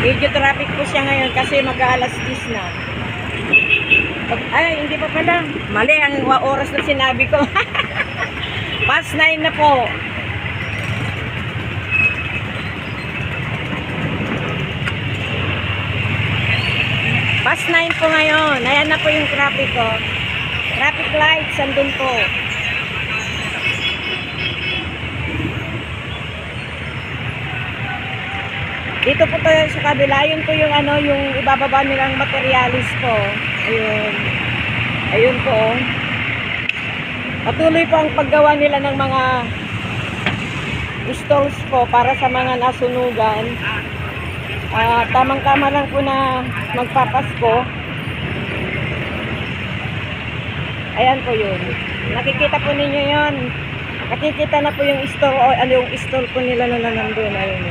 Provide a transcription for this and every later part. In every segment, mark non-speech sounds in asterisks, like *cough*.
Medyo traffic po siya ngayon kasi mag-aalas 10 na. Pag- Ay, hindi pa pala. Mali ang oras na sinabi ko. *laughs* Past 9 na po. Past 9 po ngayon. Ayan na po yung traffic ko. Traffic lights, andun po. Dito po tayo sa kabila, yun po yung ano, yung ibababa nilang materialis po. Ayun. Ayun po. Patuloy po ang paggawa nila ng mga stalls po para sa mga nasunugan. Ah, tamang-tama lang po na magpapasko. Ayan po yun. Nakikita po ninyo yun. Nakikita na po yung store, o ano yung store po nila na nandun. Ayun.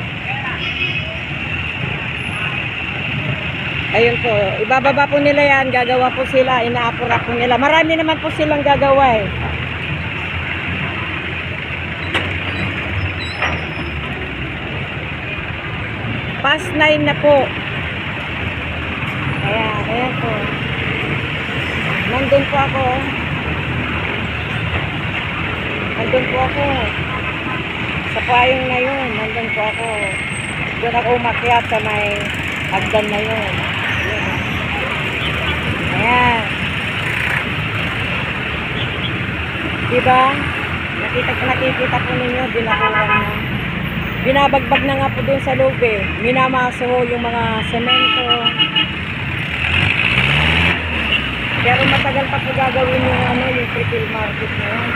Ayun po, ibababa po nila yan, gagawa po sila, inaapura po nila. Marami naman po silang gagawa eh. Past 9 na po. Ayan, ayan po. Nandun po ako. Nandun po ako. Sa payong na yun, nandun po ako. Doon ako umakyat sa may hagdan na yun. Ayan. Ayan. Diba? Nakita, nakikita po ninyo, binakuran na. Binabagbag na nga po doon sa loob eh. Minamaso yung mga semento. Pero matagal pa po gagawin yung ano, yung retail market na yun.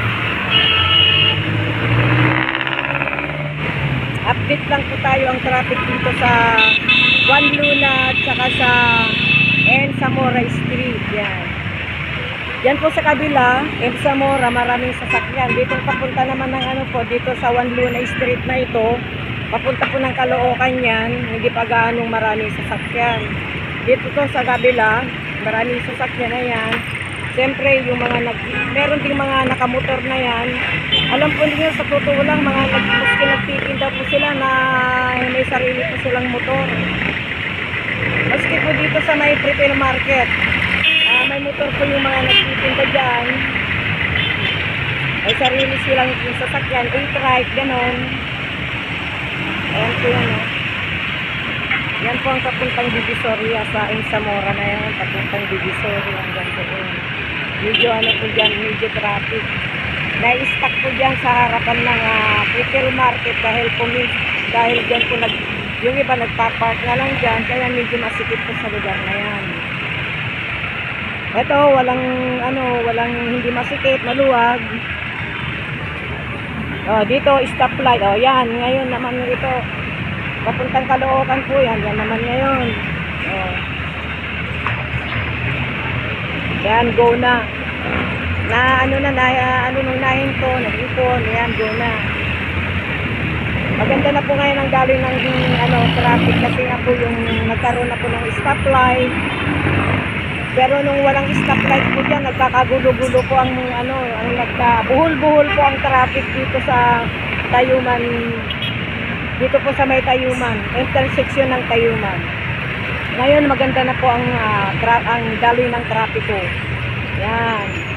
Update lang po tayo ang traffic dito sa Juan Luna at saka sa N. Zamora Street. Yan. Yan po sa kabila, M. Zamora, maraming sasakyan. Dito papunta naman ng ano po, dito sa Juan Luna Street na ito, papunta po ng Caloocan yan, hindi pa gaanong maraming sasakyan. Dito to sa kabila, maraming sasakyan na yan. Siyempre, yung mga nag, meron ding mga nakamotor na yan. Alam po niyo sa totoo lang, mga nag, maski nagtitinda po sila na may sarili po silang motor. Maski po dito sa may retail market, may motor po yung mga nagtitinda dyan. May sarili silang yung sasakyan, e-trike, ganon. Ayan po yan, oh. Yan po ang papuntang Divisoria sa Insamora na yan, papuntang Divisoria hanggang doon. Medyo ano po dyan, medyo traffic. Na-stuck po dyan sa harapan ng ah, retail market dahil po dahil dyan po nag, yung iba nagpa-park na lang dyan, kaya medyo masikip po sa lugar na yan. Ito, walang ano, walang hindi masikip, maluwag. Oh, dito stoplight. Oh, yan, ngayon naman ito. Papuntang Caloocan po yan. Yan naman ngayon. Oh. Yan, go na. Na ano na, na ano nung nahinto, nag-ipon, yan, go na. Maganda na po ngayon ang daloy ng ano, traffic kasi nga po yung nagkaroon na po ng stoplight. Pero nung walang stoplight po dyan, nagkakagulo-gulo po ang ano, ang nagka, buhol-buhol po ang traffic dito sa Tayuman. Dito po sa may Tayuman, intersection ng Tayuman. Ngayon maganda na po ang ah, tra- ang daloy ng trapiko. Yan.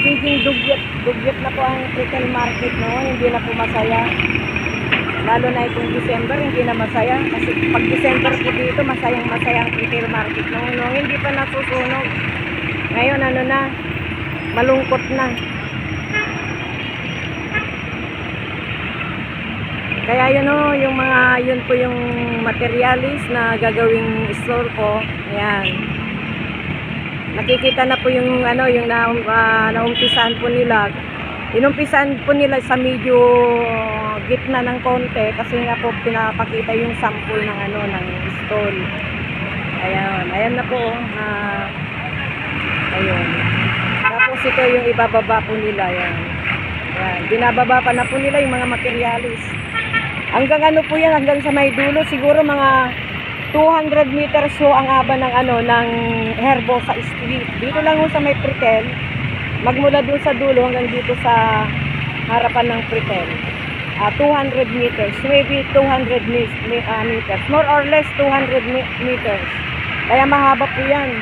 nagiging dugyot, dugyot na po ang retail market no, hindi na po masaya. Lalo na itong December, hindi na masaya. Kasi pag December po dito, masayang masaya ang retail market no, no, hindi pa nasusunog. Ngayon ano na, malungkot na. Kaya yun o, yung mga, yun po yung materialis na gagawing store po. Ayan nakikita na po yung ano yung na, uh, naumpisahan po nila inumpisahan po nila sa medyo gitna ng konti kasi nga po pinapakita yung sample ng ano ng stall ayan ayan na po uh, ayun tapos ito yung ibababa po nila yan Yan, binababa pa na po nila yung mga materialis. Hanggang ano po yan, hanggang sa may dulo, siguro mga 200 meters ho ang aba ng ano ng Herbosa Street. Dito lang ho sa may Pretel. Magmula doon sa dulo hanggang dito sa harapan ng Pretel. Ah, 200 meters, maybe 200 mis- mi- ah, meters, more or less 200 mi- meters. Kaya mahaba po yan.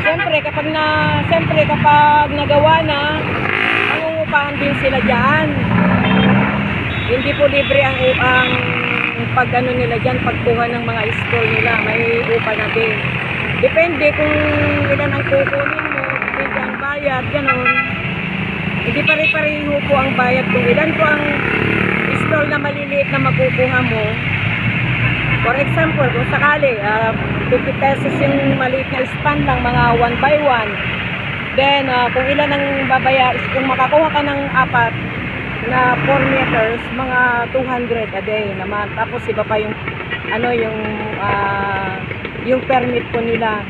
Siyempre, kapag na, siyempre, kapag nagawa na, mangungupahan din sila dyan. Hindi po libre ang, ang pag ano nila dyan, pagkuha ng mga store nila, may upa na din. Depende kung ilan ang kukunin mo, depende ang bayad, ganun. Hindi pare-pareho po ang bayad kung ilan po ang stall na maliliit na makukuha mo. For example, kung sakali, ah, 50 pesos yung maliit na span lang, mga 1 by 1. Then, ah, kung ilan ang babaya, kung makakuha ka ng apat na 4 meters, mga 200 a day naman. Tapos iba pa yung, ano, yung, ah, yung permit po nila.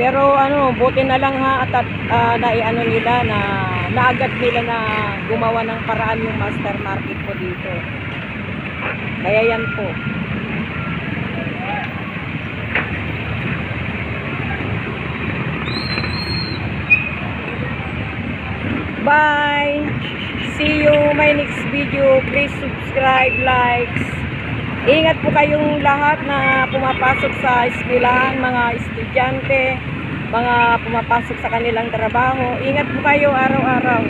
Pero ano, buti na lang ha at, at ah, naiano nila na naagad nila na gumawa ng paraan yung master market po dito. Kaya yan po. Bye! See you my next video. Please subscribe, likes. Ingat po kayong lahat na pumapasok sa eskwelahan, mga estudyante, mga pumapasok sa kanilang trabaho. Ingat po kayo araw-araw.